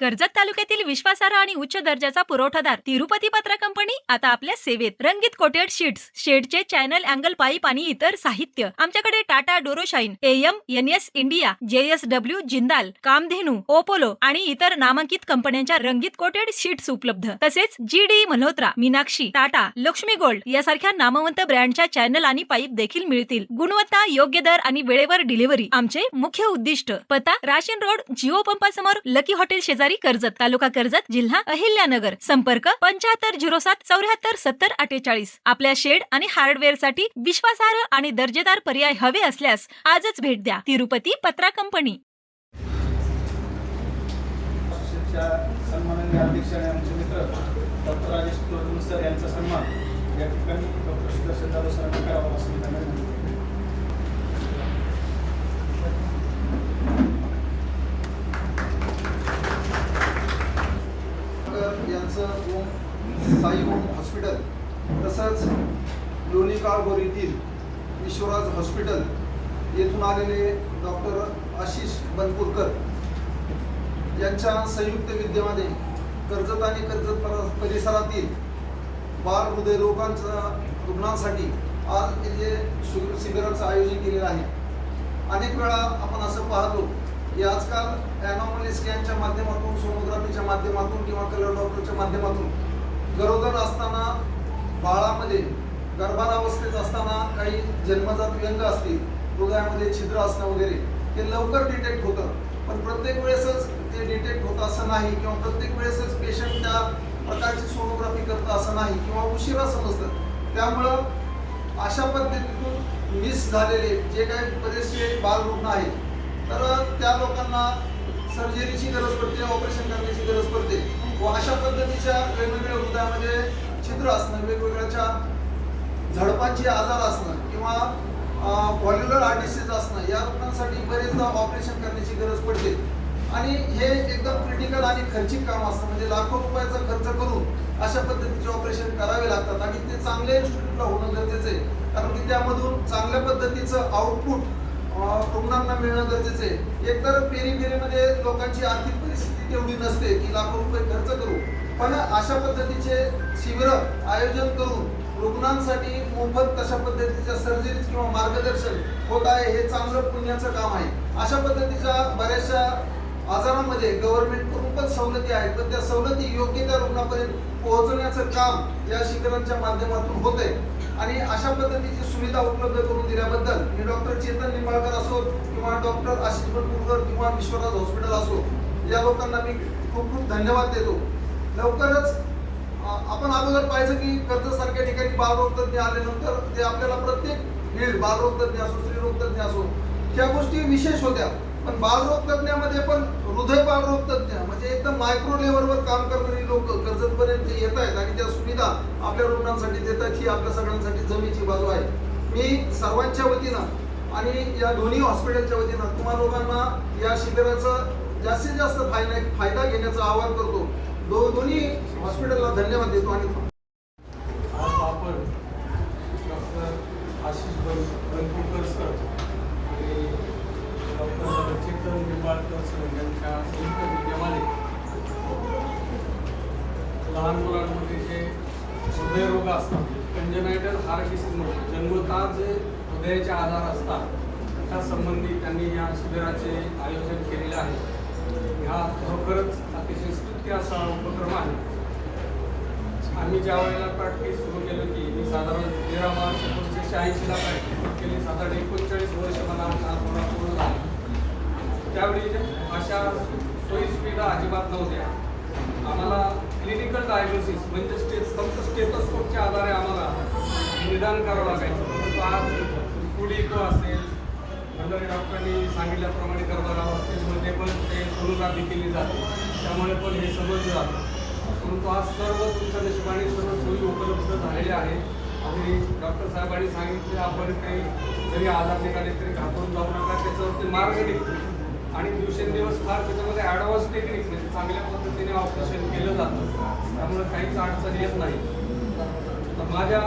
कर्जत तालुक्यातील विश्वासार्ह आणि उच्च दर्जाचा पुरवठादार तिरुपती पत्र कंपनी आता आपल्या सेवेत. रंगीत कोटेड शीट्स शेडचे चॅनल अँगल पाईप आणि इतर साहित्य. आमच्याकडे Tata Duroshine M N S India J S W Jindal Kamdhenu Apollo आणि इतर नामांकित कंपन्यांच्या रंगीत कोटेड शीट्स उपलब्ध. तसेच G D Malhotra Meenakshi Tata Lakshmi gold यासारख्या नामवंत ब्रँडच्या चॅनल आणि पाईप देखील मिळतील. गुणवत्ता योग्य दर आणि वेळेवर डिलिव्हरी आमचे मुख्य उद्दिष्ट. पता राशीन रोड जिओ पंपासमोर लकी हॉटेल शेजारी. कर्जत तालुका कर्जत जिल्हा अहिल्यानगर. संपर्क पंच्याहत्तर झिरो सात चौऱ्याहत्तर सत्तर अठ्ठेचाळीस. आपल्या शेड आणि हार्डवेअरसाठी विश्वासार्ह आणि दर्जेदार पर्याय हवे असल्यास आजच भेट द्या. तिरुपती पत्रा कंपनी. सन्माननीय अध्यक्ष आणि आमचे मित्र डॉक्टर राजेश कुलकर्णी सर यांचा सन्मान. या ठिकाणी डॉक्टर सुदर्शन जाधव सरांनी करावा असं मी त्यांना विनंती करतो. डॉक्टर यांचं साई ओम हॉस्पिटल तसंच लोणी काळभोर येथील विश्वराज हॉस्पिटल येथून आलेले डॉक्टर आशिष बनपूरकर यांच्या संयुक्त विद्येमध्ये कर्जत आणि कर्जत पर- परिसरातील बाल हृदयरोगांच्या रुग्णांसाठी आज इथे शि- शिबिराचं आयोजन केलेलं आहे. अनेक वेळा आपण असं पाहतो की आजकाल ॲनॉमली स्कॅनच्या माध्यमातून सोनोग्राफीच्या माध्यमातून किंवा कलर डॉक्टरच्या माध्यमातून गरोदर असताना बाळामध्ये गर्भारावस्थेत असताना काही जन्मजात व्यंग असतील हृदयामध्ये छिद्र असणं वगैरे ते लवकर डिटेक्ट होतं. पण प्रत्येक वेळेसच ते डिटेक्ट होतं असं नाही किंवा प्रत्येक वेळेसच पेशंट त्या प्रकारची सोनोग्राफी करतं असं नाही किंवा उशिरा समजतं. त्यामुळं अशा पद्धतीतून मिस झालेले जे काही बरेचसे बालरुग्ण आहेत तर त्या लोकांना सर्जरीची गरज पडते ऑपरेशन करण्याची गरज पडते. व अशा पद्धतीच्या वेगवेगळ्या हृदयामध्ये छिद्र असणं वेगवेगळ्याच्या झडपांचे आजार असणं किंवा व्हॉल्युलर हार्ट डिसीज असणं या रुग्णांसाठी बरेचदा ऑपरेशन करण्याची गरज पडते. आणि हे एकदम क्रिटिकल आणि खर्चिक काम असतं. म्हणजे लाखो रुपयाचा खर्च करून अशा पद्धतीचे ऑपरेशन करावे लागतात. आणि ते चांगल्या इन्स्टिट्यूटला होणं गरजेचं आहे. कारण की त्यामधून चांगल्या पद्धतीचं आउटपुट रुग्णांना मिळणं गरजेचं आहे. एकतर पेरीफेरीमध्ये लोकांची आर्थिक परिस्थिती तेवढी नसते की लाखो रुपये खर्च करू. पण अशा पद्धतीचे शिबिर आयोजन करून रुग्णांसाठी मोफत तशा पद्धतीच्या सर्जरीज किंवा मार्गदर्शन होत आहे हे चांगलं पुण्याचं काम आहे. अशा पद्धतीच्या बऱ्याचशा आजारामध्ये गव्हर्नमेंटकडून पण सवलती आहेत पण त्या सवलती योग्य त्या रुग्णापर्यंत पोहोचवण्याचं काम या शिबिरांच्या माध्यमातून होत आहे आणि अशा पद्धतीची सुविधा उपलब्ध करून दिल्याबद्दल मी डॉक्टर चेतन निंबाळकर असो किंवा डॉक्टर आशिष बनपूरकर किंवा विश्वनाथ हॉस्पिटल असो या लोकांना मी खूप खूप धन्यवाद देतो. लवकरच आपण अगोदर पाहिजे की कर्जसारख्या ठिकाणी बालरोग तज्ञ आल्यानंतर ते आपल्याला प्रत्येक फील्ड बालरोग तज्ञ असो स्त्रीरोग तज्ञ असो ह्या गोष्टी विशेष होत्या. पण बालरोग तज्ञामध्ये पण हृदय बालरोग तज्ञ म्हणजे एकदम मायक्रो लेवलवर काम करणारी लोक कर्जतपर्यंत येत आहेत आणि त्या सुविधा आपल्या रुग्णांसाठी देतात ही आपल्या सगळ्यांसाठी जमीची बाजू आहे. मी सर्वांच्या वतीनं आणि या दोन्ही हॉस्पिटलच्या वतीनं तुम्हा लोकांना या शिबिराचा जास्तीत जास्त फायदा फायदा घेण्याचं आवाहन करतो. दो दोन्ही हॉस्पिटलला धन्यवाद देतो आणि आज आपण डॉक्टर आशिष बन बनकुलकर सर आणि डॉक्टर चेतन निंबाळकर सर यांच्या संयुक्त विद्यमाने लहान मुलांमध्ये जे हृदयरोग असतात कंजनायटल हार्ट जे हृदयाचे आजार असतात. त्या संबंधी त्यांनी या शिबिराचे आयोजन केलेले आहे. हा खरोखरच अतिशय स्तुत्य असा उपक्रम आहे. आम्ही ज्या वेळेला प्रॅक्टिस सुरू केलं की मी साधारण तेरा मार्च एकोणीसशे शहाऐंशीला प्रॅक्टिस केली साधारण एकोणचाळीस वर्ष मला नागपुरात पूर्ण झाली. त्यावेळी अशा सोयी सुविधा अजिबात नव्हत्या. आम्हाला क्लिनिकल डायग्नोसिस म्हणजे स्टे फक्त स्टेटोस्कोपचे आधारे आम्हाला निदान करावं लागायचं. परंतु आज इको असेल नंतर डॉक्टरांनी सांगितल्याप्रमाणे गर्भारावस्थेमध्ये पण ते सोनोग्राफी केली जाते त्यामुळे पण हे समजलं जातं. परंतु आज सर्व तुमच्या नशिबाने सर्व सोयी उपलब्ध झालेल्या आहेत. आणि डॉक्टर साहेबांनी सांगितले आपण काही जरी आजार निघाले तरी घाबरून जाऊ नका त्याच्यावरती मार्ग निघतो. आणि दिवसेंदिवस फार त्याच्यामध्ये ॲडव्हान्स टेक्निक म्हणजे चांगल्या पद्धतीने ऑपरेशन केलं जातं. त्यामुळे काहीच अडचण येत नाही. तर माझ्या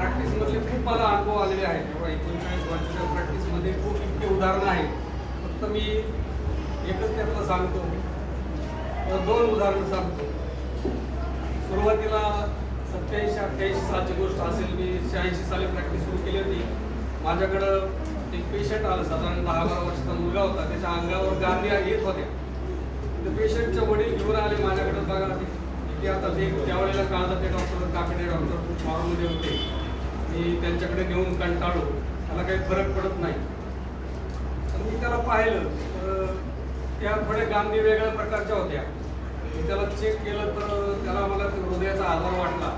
प्रॅक्टिसमधले खूप मला अनुभव आलेले आहेत. तेव्हा एकोणचाळीस वर्षाच्या प्रॅक्टिसमध्ये खूप इतके उदाहरणं आहेत. फक्त मी एकच त्यातलं सांगतो. तर दोन उदाहरणं सांगतो. सुरुवातीला सत्याऐंशी अठ्ठ्याऐंशी सालची गोष्ट असेल मी शहाऐंशी साली प्रॅक्टिस सुरू केली होती. माझ्याकडं एक पेशंट आलं साधारण दहा बारा वर्षाचा मुलगा होता. त्याच्या अंगावर गांधी येत होत्या. तर पेशंटचे वडील घेऊन आले माझ्याकडे बघा. की आता ते त्यावेळेला काळात ते डॉक्टर काकडे डॉक्टर खूप फॉर्ममध्ये होते. मी त्यांच्याकडे नेऊन कंटाळलो. त्याला काही फरक पडत नाही. तर मी त्याला पाहिलं. तर त्या थोड्या गांधी वेगळ्या प्रकारच्या होत्या. मी त्याला चेक केलं तर त्याला मला हृदयाचा आजार वाटला.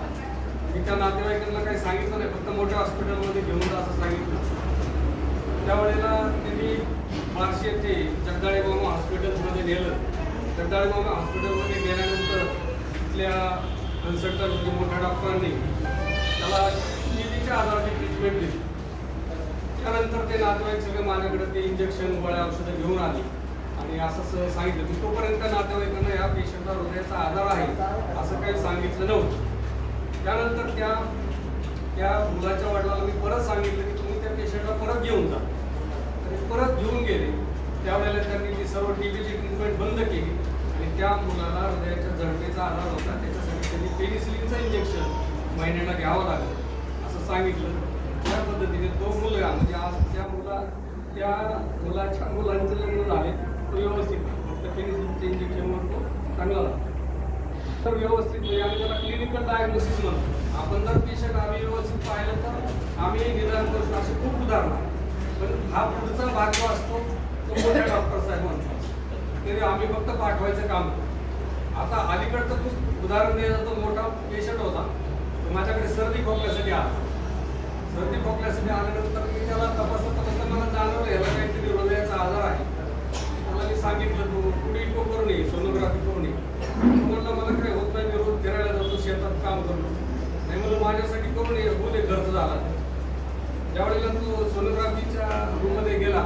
मी त्या नातेवाईकांना काही सांगितलं नाही. फक्त मोठ्या हॉस्पिटलमध्ये घेऊन जा असं सांगितलं. त्यावेळेला त्यांनी बार्शी येथे जगदाळे मामा हॉस्पिटलमध्ये नेलं. जगदाळे मामा हॉस्पिटलमध्ये गेल्यानंतर तिथल्या कन्सल्टंट मोठ्या डॉक्टरांनी त्याला टीबीच्या आधाराची ट्रीटमेंट दिली त्यानंतर ते नातेवाईक सगळे माझ्याकडे ते इंजेक्शन गोळ्या औषधं घेऊन आली. आणि असं सांगितलं. की तोपर्यंत नातेवाईकांना या पेशंटला हृदयाचा आजार आहे असं काही सांगितलं नव्हतं. त्यानंतर त्या त्या मुलाच्या वडिलांना मी परत सांगितलं की तुम्ही त्या पेशंटला परत घेऊन जा. आणि परत घेऊन गेले. त्यावेळेला त्यांनी ती सर्व टीबीची ट्रीटमेंट बंद केली. आणि त्या मुलाला हृदयाच्या जडणेचा आधार होता. त्याच्यासाठी त्यांनी पेनिसिलिनचं इंजेक्शन महिन्याला घ्यावं लागलं. सांगितलं. त्या पद्धतीने तो मुलगा म्हणजे आज त्या मुला त्या मुलाच्या मुलांचं लग्न झाले तो व्यवस्थित फक्त पेनिसिलिनच्या इंजेक्शन म्हणतो चांगला झाला तर व्यवस्थित म्हणजे आम्ही त्याला क्लिनिकल डायग्नोसिस म्हणतो. आपण जर पेशंट आम्ही व्यवस्थित पाहिलं तर आम्ही निदान करू शकतो. असे खूप उदाहरण आहे पण हा पुढचा भाग जो असतो तो मोठ्या डॉक्टर साहेबांचा म्हणतो तरी आम्ही फक्त पाठवायचं काम करतो आता अलीकडचं उदाहरण द्यायचं तो मोठा पेशंट होता. माझ्याकडे सर्दी खोकल्यासाठी आला. सर्दी खोकल्यासाठी आल्यानंतर मी त्याला तपासत तपासता मला जाणवलं याला काहीतरी हृदयाचा आजार आहे. त्याला मी सांगितलं तू कुठे इको करू नये सोनोग्राफी करून नये. म्हणलं मला काय होत नाही मी रोज फिरायला जातो शेतात काम करतो. नाही म्हणलं माझ्यासाठी करून ये बोले खर्च झाला. ज्यावेळेला तो सोनोग्राफीच्या रूममध्ये गेला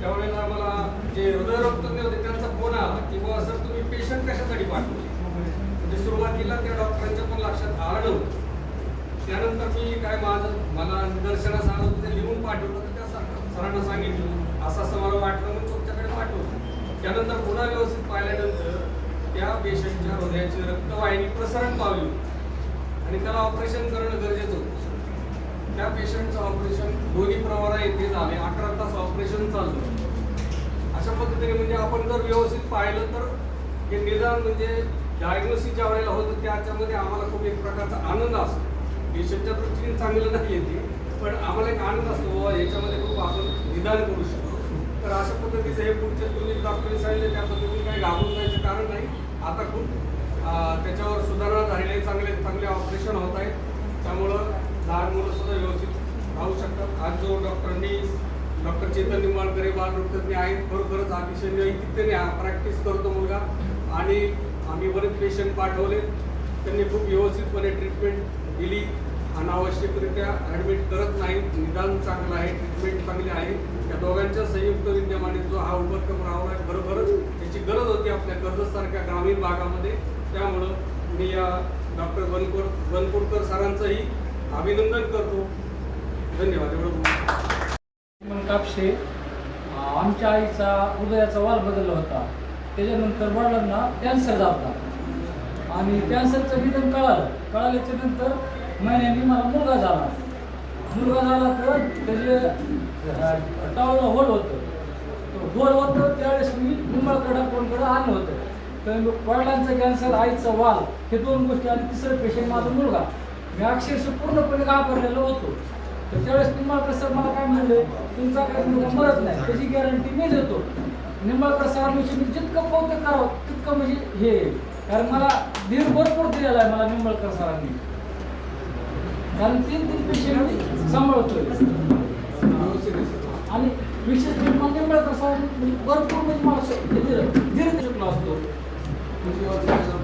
त्यावेळेला मला जे हृदयरोगतज्ञ होते त्यांचा फोन आला की बाबा सर तुम्ही पेशंट कशासाठी पाठवले? म्हणजे सुरुवातीला त्या डॉक्टरांच्या पण लक्षात आलं नव्हतं. त्यानंतर मी काय माझं मला निदर्शनास आलं होतं ते लिहून पाठवलं तर त्या सर- सरांना सांगितलं. असं असं मला वाटलं म्हणून तुमच्याकडे पाठवलं. त्यानंतर पुन्हा व्यवस्थित पाहिल्यानंतर त्या पेशंटच्या हृदयाची रक्तवाहिनी प्रसरण पावली. आणि त्याला ऑपरेशन करणं गरजेचं होतं. त्या पेशंटचं ऑपरेशन दोन्ही प्रवारा येथे झाले. अकरा तास ऑपरेशन चाललं. अशा पद्धतीने म्हणजे आपण जर व्यवस्थित पाहिलं तर हे निदान म्हणजे डायग्नोसिस ज्या वेळेला होतं त्याच्यामध्ये आम्हाला खूप एक प्रकारचा आनंद असतो. पेशंटच्या दृष्टीने चांगलं नाही येते पण आम्हाला एक आनंद असतो याच्यामध्ये खूप आपण निदान करू शकतो. तर अशा पद्धतीचे हे पुढचे तुम्ही डॉक्टरने सांगितले त्या पद्धतीने काही घाबरून जायचं कारण नाही. आता खूप त्याच्यावर सुधारणा झालेली आहे चांगले चांगले ऑपरेशन होत आहेत. त्यामुळं लहान मुलं सुद्धा व्यवस्थित राहू शकतात. आज जो डॉक्टरांनी डॉक्टर चेतन निंबाळकर हे बालरोगतज्ञ आहेत. खरोखरच अतिशय नैतिकतेने हा प्रॅक्टिस करतो मुलगा. आणि आम्ही बरेच पेशंट पाठवले. त्यांनी खूप व्यवस्थितपणे ट्रीटमेंट दिली. अनावश्यकरित्या ॲडमिट करत नाहीत निदान चांगलं आहे ट्रीटमेंट चांगली आहे. या दोघांच्या संयुक्त विद्यमाने जो हा उपक्रम राहणार आहे. खरोखरच त्याची गरज होती आपल्या कर्जतसारख्या ग्रामीण भागामध्ये. त्यामुळं मी या डॉक्टर बनकोर बनकोरकर सरांचंही अभिनंदन करतो. धन्यवाद. एवढं कापशे आमच्या आईचा हृदयाचा वाल बदलला होता. त्याच्यानंतर वडिलांना कॅन्सर झाला आणि कॅन्सरचं निधन कळालं. कळाल्याच्या नंतर महिन्यांनी मला मुलगा झाला. मुलगा झाला तर त्याचे टावला होल होतं. होल होतं त्यावेळेस मी निंबळकडं कोणकडं आणलं होतं. तर वडिलांचं कॅन्सर आईचं वाल हे दोन गोष्टी आणि तिसरं पेशंट माझा मुलगा. मी अक्षरशः पूर्णपणे घाबरलेलो होतो. तर त्यावेळेस निंबाळकर सर मला काय म्हणले तुमचा काही मुलगा मरत नाही त्याची गॅरंटी मी देतो. निंबाळकर सरांविषयी मी जितकं कौतुक करावं तितकं म्हणजे हे कारण मला धीर भरपूर दिलेला आहे मला निंबाळकर सरांनी कारण तीन तीन पेशंट सांभाळतोय. आणि विशेष म्हणजे मला निंबाळकर सरांनी भरपूर म्हणजे असं धीर शिकलो असतो.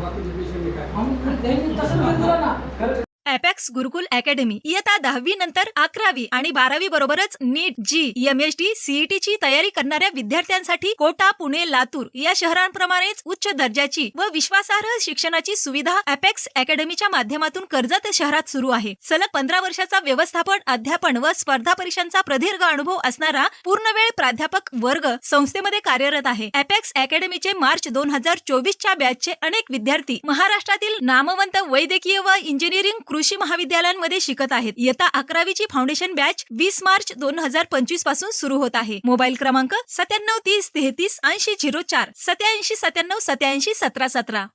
बाकीचे पेशंट काय? आम्ही तसं ना. खरं अपेक्स गुरुकुल अकॅडमी इयत्ता दहावी नंतर अकरावी आणि बारावी बरोबरच NEET JEE M H T CET ची तयारी करणाऱ्या विद्यार्थ्यांसाठी कोटा पुणे लातूर या शहरांप्रमाणेच उच्च दर्जाची व विश्वासार्ह शिक्षणाची सुविधा अपेक्स अकॅडमीच्या माध्यमातून कर्जत शहरात सुरू आहे. सलग पंधरा वर्षाचा व्यवस्थापन अध्यापन व स्पर्धा परीक्षांचा प्रदीर्घ अनुभव असणारा पूर्णवेळ प्राध्यापक वर्ग संस्थेमध्ये कार्यरत आहे. अपेक्स अकॅडमीचे मार्च दोन हजार चोवीसच्या बॅचचे अनेक विद्यार्थी महाराष्ट्रातील नामवंत वैद्यकीय व इंजिनिअरिंग कृषी महाविद्यालयांमध्ये शिकत आहेत. इयत्ता अकरावीची फाउंडेशन बॅच वीस मार्च दोन हजार पंचवीसपासून सुरू होत आहे. मोबाईल क्रमांक सत्त्याण्णव तीस तेहतीस ऐंशी झिरो चार सत्याऐंशी सत्त्याण्णव सत्याऐंशी सतरा सतरा.